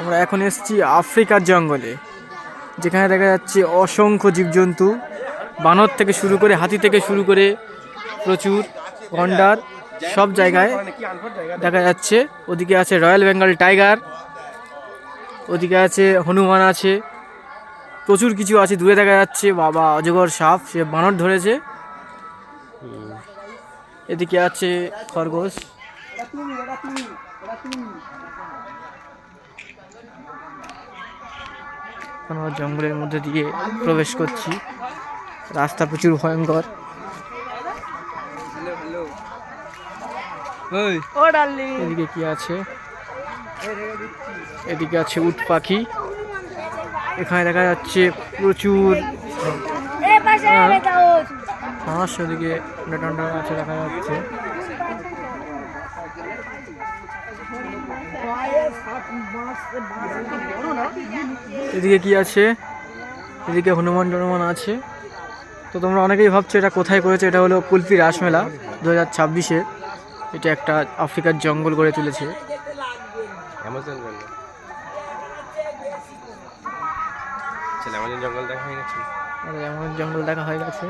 আমরা এখন এসেছি আফ্রিকার জঙ্গলে, যেখানে দেখা যাচ্ছে অসংখ্য জীবজন্তু, বানর থেকে শুরু করে হাতি থেকে শুরু করে প্রচুর গন্ডার, সব জায়গায় দেখা যাচ্ছে। ওদিকে আছে রয়্যাল বেঙ্গল টাইগার, ওদিকে আছে হনুমান আছে, প্রচুর কিছু আছে। দূরে দেখা যাচ্ছে বাবা অজগর সাপ, সে বানর ধরেছে। এদিকে আছে খরগোশ। এখন আমরা জঙ্গলের মধ্যে দিয়ে প্রবেশ করছি। রাস্তা প্রচুর ভয়ঙ্কর। এদিকে কি আছে? এদিকে আছে উট পাখি। এখানে দেখা যাচ্ছে প্রচুর হাঁস ওদিকে ডান্ডা আছে দেখা যাচ্ছে। এদিকে কি আছে? এদিকে হনুমান টনুমান আছে। তো তোমরা অনেকেই ভাবছ এটা কোথায় করেছে? এটা হলো কুলফি রাসমেলা দু হাজার ছাব্বিশে। এটা একটা আফ্রিকার জঙ্গল গড়ে তুলেছে। জঙ্গল। দেখা হয়ে গেছে। জঙ্গল দেখা হয়ে গেছে।